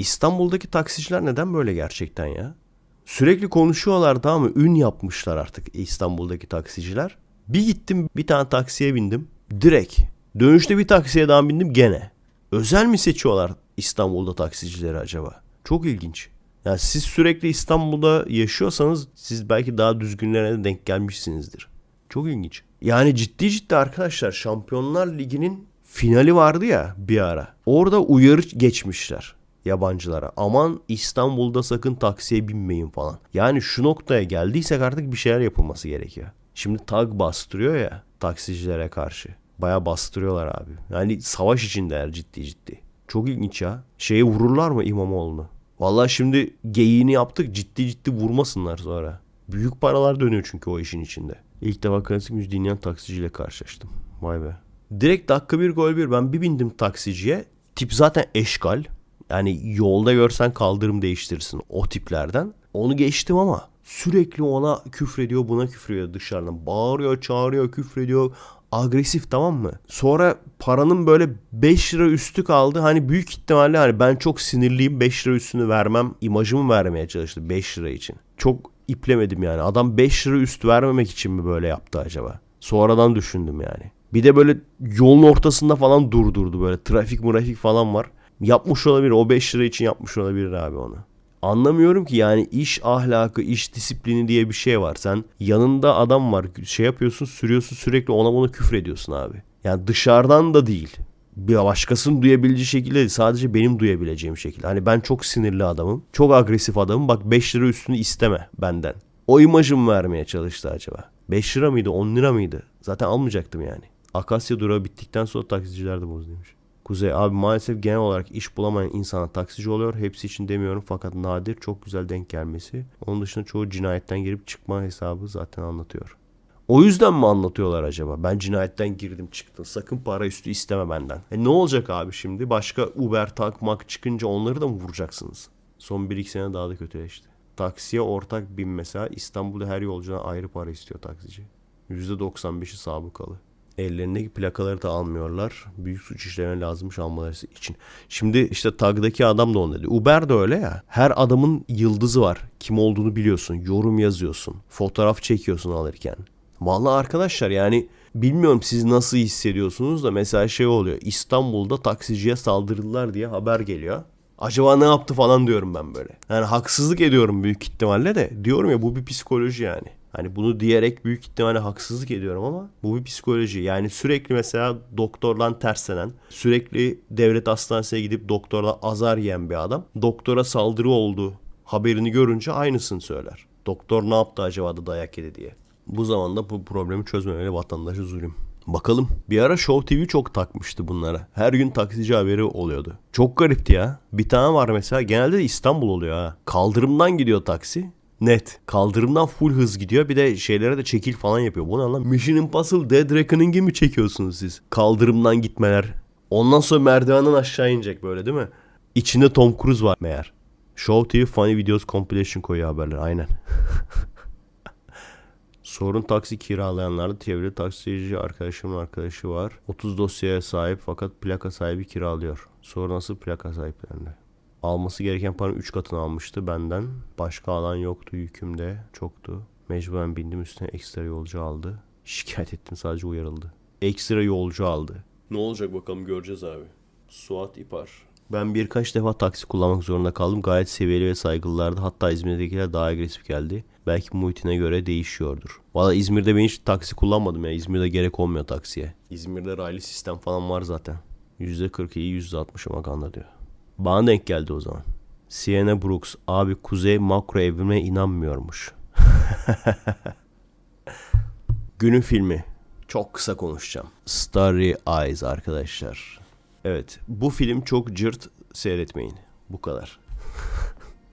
İstanbul'daki taksiciler neden böyle gerçekten ya? Sürekli konuşuyorlar tamam mı? Ün yapmışlar artık İstanbul'daki taksiciler. Bir gittim bir tane taksiye bindim. Direkt. Dönüşte bir taksiye daha bindim gene. Özel mi seçiyorlar İstanbul'da taksicileri acaba? Çok ilginç. Yani siz sürekli İstanbul'da yaşıyorsanız siz belki daha düzgünlerine de denk gelmişsinizdir. Çok ilginç. Yani ciddi ciddi arkadaşlar Şampiyonlar Ligi'nin finali vardı ya bir ara. Orada uyarı geçmişler yabancılara. Aman İstanbul'da sakın taksiye binmeyin falan. Yani şu noktaya geldiysek artık bir şeyler yapılması gerekiyor. Şimdi tag bastırıyor ya taksicilere karşı. Baya bastırıyorlar abi. Yani savaş içindeler ciddi ciddi. Çok ilginç ya. Şeye vururlar mı İmamoğlu'nu? Vallahi şimdi geyiğini yaptık ciddi ciddi vurmasınlar sonra. Büyük paralar dönüyor çünkü o işin içinde. İlk defa klasik müzik dinleyen taksiciyle karşılaştım. Vay be. Direkt dakika bir gol bir ben bir bindim taksiciye. Tip zaten eşkal. Yani yolda görsen kaldırım değiştirirsin o tiplerden. Onu geçtim ama sürekli ona küfrediyor buna küfrediyor dışarıdan. Bağırıyor çağırıyor küfrediyor agresif tamam mı? Sonra paranın böyle 5 lira üstü kaldı. Hani büyük ihtimalle hani ben çok sinirliyim 5 lira üstünü vermem imajımı vermeye çalıştı 5 lira için. Çok iplemedim yani. Adam 5 lira üstü vermemek için mi böyle yaptı acaba? Sonradan düşündüm yani. Bir de böyle yolun ortasında falan durdurdu böyle trafik murafik falan var. Yapmış olabilir o 5 lira için yapmış olabilir abi onu. Anlamıyorum ki yani iş ahlakı, iş disiplini diye bir şey var. Sen yanında adam var şey yapıyorsun sürüyorsun sürekli ona buna küfür ediyorsun abi. Yani dışarıdan da değil. Bir başkasının duyabileceği şekilde değil. Sadece benim duyabileceğim şekilde. Hani ben çok sinirli adamım. Çok agresif adamım. Bak 5 lira üstünü isteme benden. O imajımı vermeye çalıştı acaba. 5 lira mıydı 10 lira mıydı? Zaten almayacaktım yani. Akasya durağı bittikten sonra taksiciler de bozduymuş. Kuzey abi maalesef genel olarak iş bulamayan insana taksici oluyor. Hepsi için demiyorum fakat nadir çok güzel denk gelmesi. Onun dışında çoğu cinayetten girip çıkma hesabı zaten anlatıyor. O yüzden mi anlatıyorlar acaba? Ben cinayetten girdim çıktım. Sakın para üstü isteme benden. E ne olacak abi şimdi? Başka Uber takmak çıkınca onları da mı vuracaksınız? Son 1-2 sene daha da kötüleşti. Taksiye ortak bin mesela İstanbul'da her yolcudan ayrı para istiyor taksici. %95'i sabıkalı. Ellerindeki plakaları da almıyorlar. Büyük suç işlemine lazımmış almaları için. Şimdi işte tagdaki adam da onu dedi. Uber de öyle ya. Her adamın yıldızı var. Kim olduğunu biliyorsun. Yorum yazıyorsun. Fotoğraf çekiyorsun alırken. Vallahi arkadaşlar yani bilmiyorum siz nasıl hissediyorsunuz da mesela şey oluyor. İstanbul'da taksiciye saldırdılar diye haber geliyor. Acaba ne yaptı falan diyorum ben böyle. Yani haksızlık ediyorum büyük ihtimalle de. Diyorum ya bu bir psikoloji yani. Hani bunu diyerek büyük ihtimalle haksızlık ediyorum ama bu bir psikoloji. Yani sürekli mesela doktordan terslenen, sürekli devlet hastanesine gidip doktordan azar yiyen bir adam doktora saldırı oldu haberini görünce aynısını söyler. Doktor ne yaptı acaba da dayak yedi diye. Bu zamanda bu problemi çözmemeli vatandaşı zulüm. Bakalım. Bir ara Show TV çok takmıştı bunlara. Her gün taksici haberi oluyordu. Çok garipti ya. Bir tane var mesela genelde de İstanbul oluyor ha. Kaldırımdan gidiyor taksi. Net. Kaldırımdan full hız gidiyor. Bir de şeylere de çekil falan yapıyor. Bu ne lan? Mission Impossible Dead Reckoning'i mi çekiyorsunuz siz? Kaldırımdan gitmeler. Ondan sonra merdivenden aşağı inecek böyle değil mi? İçinde Tom Cruise var meğer. Show TV Funny Videos Compilation koyuyor haberler. Aynen. Sorun taksi kiralayanlarda çevreli taksici arkadaşımın arkadaşı var. 30 dosyaya sahip fakat plaka sahibi kiralıyor. Soru nasıl plaka sahiplerinde? Alması gereken paranın 3 katını almıştı benden. Başka alan yoktu yükümde çoktu. Mecburen bindim üstüne ekstra yolcu aldı. Şikayet ettim sadece uyarıldı. Ekstra yolcu aldı. Ne olacak bakalım göreceğiz abi. Suat İpar. Ben birkaç defa taksi kullanmak zorunda kaldım. Gayet seviyeli ve saygılılardı. Hatta İzmir'dekiler daha agresif geldi. Belki muhitine göre değişiyordur. Valla İzmir'de ben hiç taksi kullanmadım ya. İzmir'de gerek olmuyor taksiye. İzmir'de raylı sistem falan var zaten. %40 iyi %60 makanda diyor. Bana denk geldi o zaman. Sienna Brooks abi kuzey makro evrime inanmıyormuş. Günün filmi. Çok kısa konuşacağım. Starry Eyes arkadaşlar. Evet bu film çok cırt seyretmeyin. Bu kadar.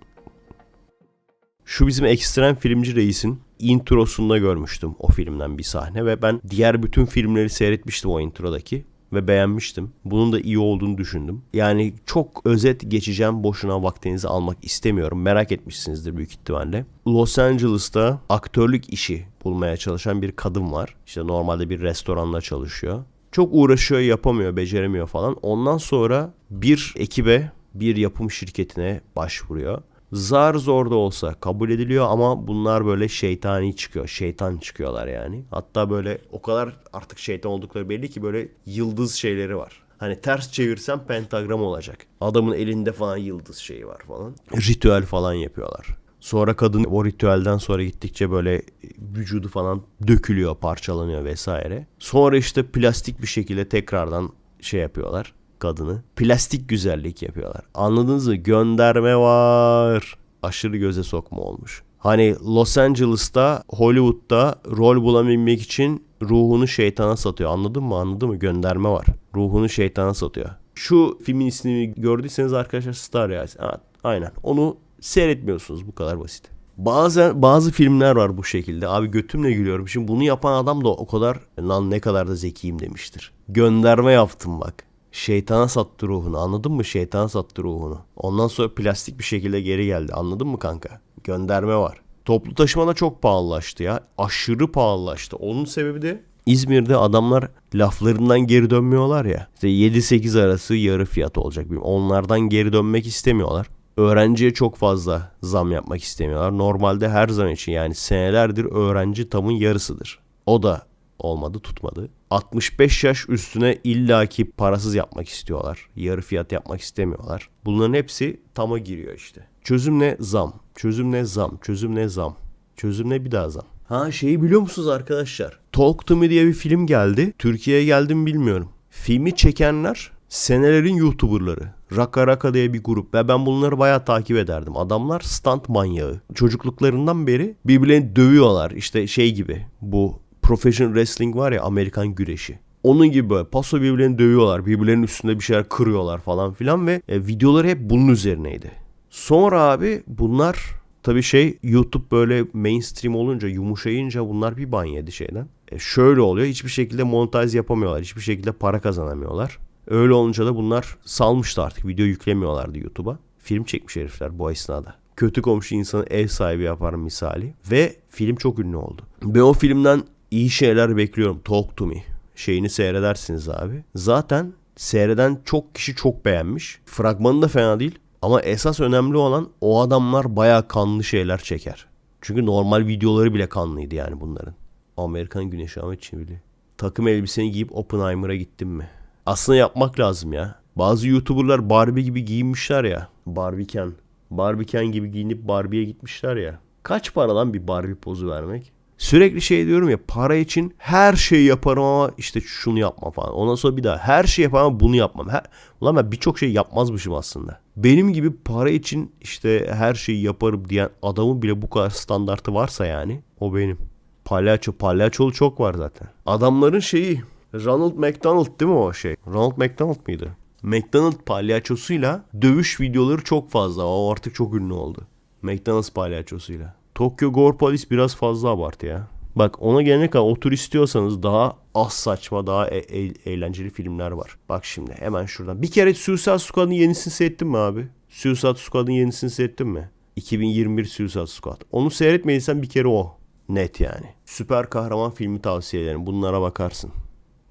Şu bizim ekstrem filmci reisin introsunda görmüştüm o filmden bir sahne ve ben diğer bütün filmleri seyretmiştim o introdaki ve beğenmiştim. Bunun da iyi olduğunu düşündüm. Yani çok özet geçeceğim. Boşuna vaktinizi almak istemiyorum. Merak etmişsinizdir büyük ihtimalle. Los Angeles'ta aktörlük işi bulmaya çalışan bir kadın var. İşte normalde bir restoranda çalışıyor. Çok uğraşıyor, yapamıyor, beceremiyor falan. Ondan sonra bir ekibe bir yapım şirketine başvuruyor. Zar zor da olsa kabul ediliyor ama bunlar böyle şeytani çıkıyor. Şeytan çıkıyorlar yani. Hatta böyle o kadar artık şeytan oldukları belli ki böyle yıldız şeyleri var. Hani ters çevirsem pentagram olacak. Adamın elinde falan yıldız şeyi var falan. Ritüel falan yapıyorlar. Sonra kadın o ritüelden sonra gittikçe böyle vücudu falan dökülüyor, parçalanıyor vesaire. Sonra işte plastik bir şekilde tekrardan şey yapıyorlar kadını. Plastik güzellik yapıyorlar. Anladınız mı? Gönderme var. Aşırı göze sokma olmuş. Hani Los Angeles'ta, Hollywood'da rol bulabilmek için ruhunu şeytana satıyor. Anladın mı? Anladın mı? Gönderme var. Ruhunu şeytana satıyor. Şu filmin ismini gördüyseniz arkadaşlar Star Eyes. Evet, aynen. Onu seyretmiyorsunuz. Bu kadar basit. Bazen bazı filmler var bu şekilde. Abi götümle gülüyorum. Şimdi bunu yapan adam da o kadar lan ne kadar da zekiyim demiştir. Gönderme yaptım bak. Şeytana sattı ruhunu anladın mı? Şeytana sattı ruhunu. Ondan sonra plastik bir şekilde geri geldi anladın mı kanka? Gönderme var. Toplu taşıma da çok pahalılaştı ya. Aşırı pahalılaştı. Onun sebebi de İzmir'de adamlar laflarından geri dönmüyorlar ya. İşte 7-8 arası yarı fiyat olacak. Onlardan geri dönmek istemiyorlar. Öğrenciye çok fazla zam yapmak istemiyorlar. Normalde her zaman için yani senelerdir öğrenci tamın yarısıdır. O da olmadı tutmadı. 65 yaş üstüne illaki parasız yapmak istiyorlar. Yarı fiyat yapmak istemiyorlar. Bunların hepsi tama giriyor işte. Çözüm ne? Zam. Çözüm ne? Zam. Çözüm ne? Zam. Çözüm ne? Bir daha zam. Ha şeyi biliyor musunuz arkadaşlar? Talk to Me diye bir film geldi. Türkiye'ye geldi mi bilmiyorum. Filmi çekenler senelerin YouTuber'ları. Raka Raka diye bir grup ve ben bunları bayağı takip ederdim. Adamlar stunt manyağı. Çocukluklarından beri birbirlerini dövüyorlar. İşte şey gibi bu professional wrestling var ya Amerikan güreşi. Onun gibi paso birbirlerini dövüyorlar. Birbirlerinin üstünde bir şeyler kırıyorlar falan filan ve e, videoları hep bunun üzerineydi. Sonra abi bunlar tabii şey YouTube böyle mainstream olunca yumuşayınca bunlar bir ban yedi şeyden. E, şöyle oluyor hiçbir şekilde montaj yapamıyorlar. Hiçbir şekilde para kazanamıyorlar. Öyle olunca da bunlar salmıştı artık. Video yüklemiyorlardı YouTube'a. Film çekmiş herifler bu esnada. Kötü komşu insanı ev sahibi yapar misali. Ve film çok ünlü oldu. Ben o filmden iyi şeyler bekliyorum. Talk to me şeyini seyredersiniz abi. Zaten seyreden çok kişi çok beğenmiş. Fragmanı da fena değil. Ama esas önemli olan o adamlar baya kanlı şeyler çeker. Çünkü normal videoları bile kanlıydı yani bunların. Amerikan Güneşi Ahmet Çivili. Takım elbiseni giyip Oppenheimer'a gittim mi? Aslında yapmak lazım ya. Bazı YouTuber'lar Barbie gibi giyinmişler ya. Barbiken. Barbiken gibi giyinip Barbie'ye gitmişler ya. Kaç para bir Barbie pozu vermek? Sürekli şey diyorum ya para için her şeyi yaparım ama işte şunu yapma falan. Ondan sonra bir daha her şeyi yaparım ama bunu yapmam. Her, ulan ben birçok şey yapmazmışım aslında. Benim gibi para için işte her şeyi yaparım diyen adamın bile bu kadar standartı varsa yani o benim. Palyaço, palyaçolu çok var zaten. Adamların şeyi Ronald McDonald değil mi o şey? Ronald McDonald mıydı? McDonald palyaçosuyla dövüş videoları çok fazla. O artık çok ünlü oldu. McDonald's palyaçosuyla. Tokyo Gore Police biraz fazla abartı ya. Bak ona gelene kadar otur istiyorsanız daha az saçma daha e- e- eğlenceli filmler var. Bak şimdi hemen şuradan. Bir kere Suicide Squad'ın yenisini seyrettin mi abi? Suicide Squad'ın yenisini seyrettin mi? 2021 Suicide Squad. Onu seyretmediysen bir kere o. Net yani. Süper kahraman filmi tavsiye ederim. Bunlara bakarsın.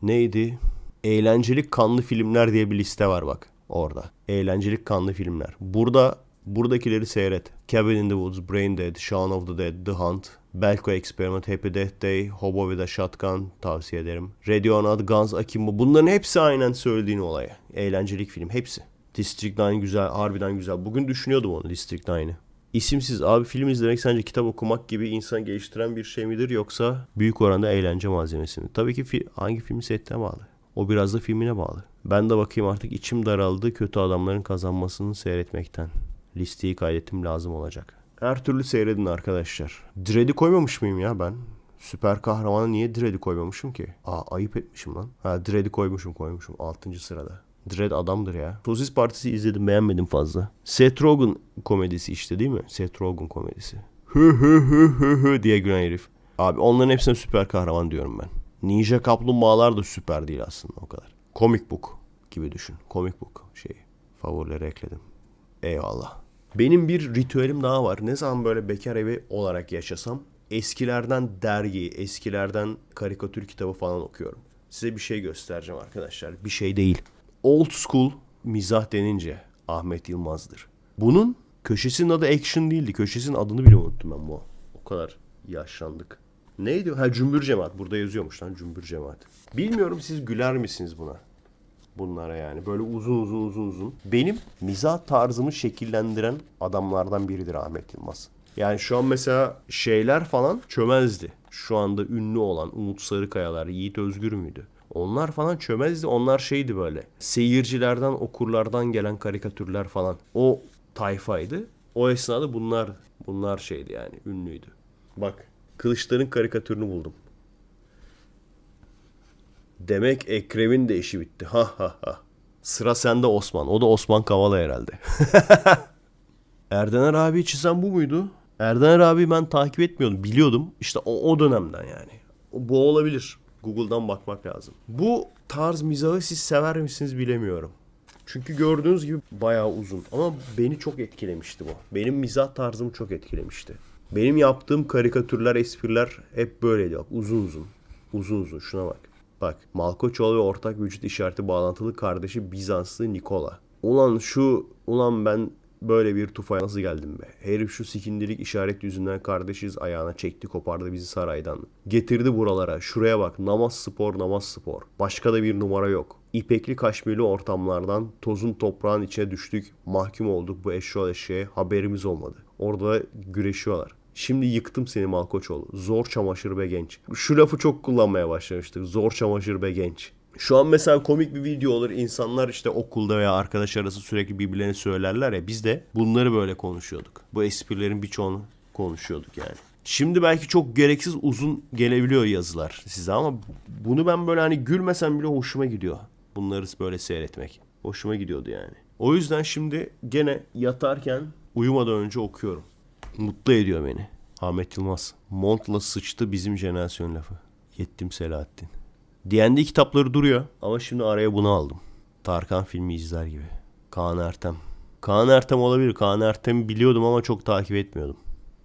Neydi? Eğlenceli kanlı filmler diye bir liste var bak orada. Eğlenceli kanlı filmler. Burada buradakileri seyret. Cabin in the Woods, Brain Dead, Shaun of the Dead, The Hunt, Belko Experiment, Happy Death Day, Hobo with a Shotgun tavsiye ederim. Ready or Not, Guns Akimbo. Bunların hepsi aynen söylediğin olaya. Eğlencelik film hepsi. District 9 güzel, harbiden güzel. Bugün düşünüyordum onu District 9'ı. İsimsiz abi film izlemek sence kitap okumak gibi insan geliştiren bir şey midir yoksa büyük oranda eğlence malzemesi mi? Tabii ki fi- hangi filmi seyrettiğine bağlı. O biraz da filmine bağlı. Ben de bakayım artık içim daraldı kötü adamların kazanmasını seyretmekten. Listeyi kaydettim lazım olacak. Her türlü seyredin arkadaşlar. Dread'i koymamış mıyım ya ben? Süper kahramanı niye Dread'i koymamışım ki? Aa ayıp etmişim lan. Ha Dread'i koymuşum koymuşum 6. sırada. Dredd adamdır ya. Sosis Partisi izledim beğenmedim fazla. Seth Rogen komedisi işte değil mi? Seth Rogen komedisi. Hı hı hı hı hı diye gülen herif. Abi onların hepsine süper kahraman diyorum ben. Ninja Kaplumbağalar da süper değil aslında o kadar. Comic book gibi düşün. Comic book şeyi. Favorilere ekledim. Eyvallah. Benim bir ritüelim daha var. Ne zaman böyle bekar evi olarak yaşasam eskilerden dergi, eskilerden karikatür kitabı falan okuyorum. Size bir şey göstereceğim arkadaşlar. Bir şey değil. Old school mizah denince Ahmet Yılmaz'dır. Bunun köşesinin adı Action değildi. Köşesinin adını bile unuttum ben bu. O kadar yaşlandık. Neydi? Ha Cümbür Cemaat. Burada yazıyormuş lan Cümbür Cemaat. Bilmiyorum siz güler misiniz buna? Bunlara yani. Böyle uzun uzun uzun uzun. Benim mizah tarzımı şekillendiren adamlardan biridir Ahmet Yılmaz. Yani şu an mesela şeyler falan çömezdi. Şu anda ünlü olan Umut Sarıkayalar, Yiğit Özgür müydü? Onlar falan çömezdi. Onlar şeydi böyle. Seyircilerden, okurlardan gelen karikatürler falan. O tayfaydı. O esnada bunlar bunlar şeydi yani ünlüydü. Bak Kılıçların karikatürünü buldum. Demek Ekrem'in de işi bitti. Ha ha ha. Sıra sende Osman. O da Osman Kavala herhalde. Erdener abi çizen bu muydu? Erdener abi ben takip etmiyordum. Biliyordum. İşte o, o dönemden yani. Bu olabilir. Google'dan bakmak lazım. Bu tarz mizahı siz sever misiniz bilemiyorum. Çünkü gördüğünüz gibi bayağı uzun. Ama beni çok etkilemişti bu. Benim mizah tarzımı çok etkilemişti. Benim yaptığım karikatürler, espriler hep böyleydi. Bak uzun uzun. Uzun uzun. Şuna bak. Bak Malkoçoğlu ve ortak vücut işareti bağlantılı kardeşi Bizanslı Nikola. Ulan şu, ulan ben böyle bir tufaya nasıl geldim be? Herif şu sikindilik işaret yüzünden kardeşiz ayağına çekti kopardı bizi saraydan. Getirdi buralara. Şuraya bak namaz spor namaz spor. Başka da bir numara yok. İpekli kaşmirli ortamlardan tozun toprağın içine düştük. Mahkum olduk bu eşyol eşeğe haberimiz olmadı. Orada güreşiyorlar. Şimdi yıktım seni Malkoçoğlu. Zor çamaşır be genç. Şu lafı çok kullanmaya başlamıştık. Zor çamaşır be genç. Şu an mesela komik bir video olur. İnsanlar işte okulda veya arkadaş arası sürekli birbirlerine söylerler ya. Biz de bunları böyle konuşuyorduk. Bu esprilerin birçoğunu konuşuyorduk yani. Şimdi belki çok gereksiz uzun gelebiliyor yazılar size ama bunu ben böyle hani gülmesem bile hoşuma gidiyor. Bunları böyle seyretmek. Hoşuma gidiyordu yani. O yüzden şimdi gene yatarken uyumadan önce okuyorum. Mutlu ediyor beni. Ahmet Yılmaz. Montla sıçtı bizim jenerasyon lafı. Yettim Selahattin. D&D kitapları duruyor ama şimdi araya bunu aldım. Tarkan filmi izler gibi. Kaan Ertem. Kaan Ertem olabilir. Kaan Ertem'i biliyordum ama çok takip etmiyordum.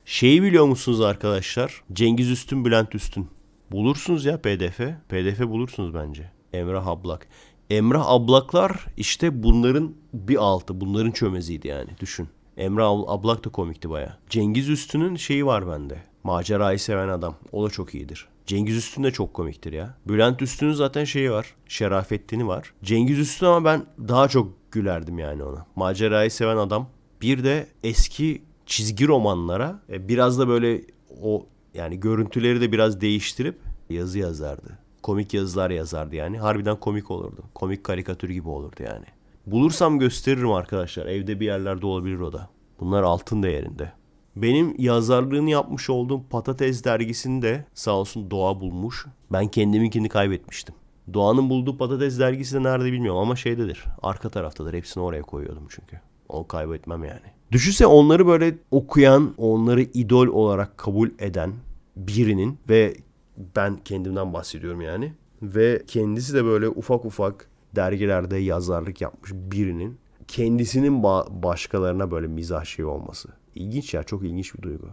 Şeyi biliyor musunuz arkadaşlar? Cengiz Üstün, Bülent Üstün. Bulursunuz ya PDF. PDF bulursunuz bence. Emrah Ablak. Emrah Ablaklar işte bunların bir altı. Bunların çömeziydi yani. Düşün. Ab- Ablak da komikti baya. Cengiz Üstün'ün şeyi var bende. Macerayı seven adam. O da çok iyidir. Cengiz Üstün de çok komiktir ya. Bülent Üstün'ün zaten şeyi var. Şerafettin'i var. Cengiz Üstün ama ben daha çok gülerdim yani ona. Macerayı seven adam. Bir de eski çizgi romanlara e, biraz da böyle o yani görüntüleri de biraz değiştirip yazı yazardı. Komik yazılar yazardı yani. Harbiden komik olurdu. Komik karikatür gibi olurdu yani. Bulursam gösteririm arkadaşlar. Evde bir yerlerde olabilir o da. Bunlar altın değerinde. Benim yazarlığını yapmış olduğum Patates dergisini de sağ olsun Doğa bulmuş. Ben kendiminkini kaybetmiştim. Doğan'ın bulduğu Patates dergisi de nerede bilmiyorum ama şeydedir. Arka taraftadır. Hepsini oraya koyuyordum çünkü. O kaybetmem yani. Düşünse onları böyle okuyan, onları idol olarak kabul eden birinin ve ben kendimden bahsediyorum yani. Ve kendisi de böyle ufak ufak dergilerde yazarlık yapmış birinin kendisinin ba- başkalarına böyle mizah şey olması. İlginç ya çok ilginç bir duygu.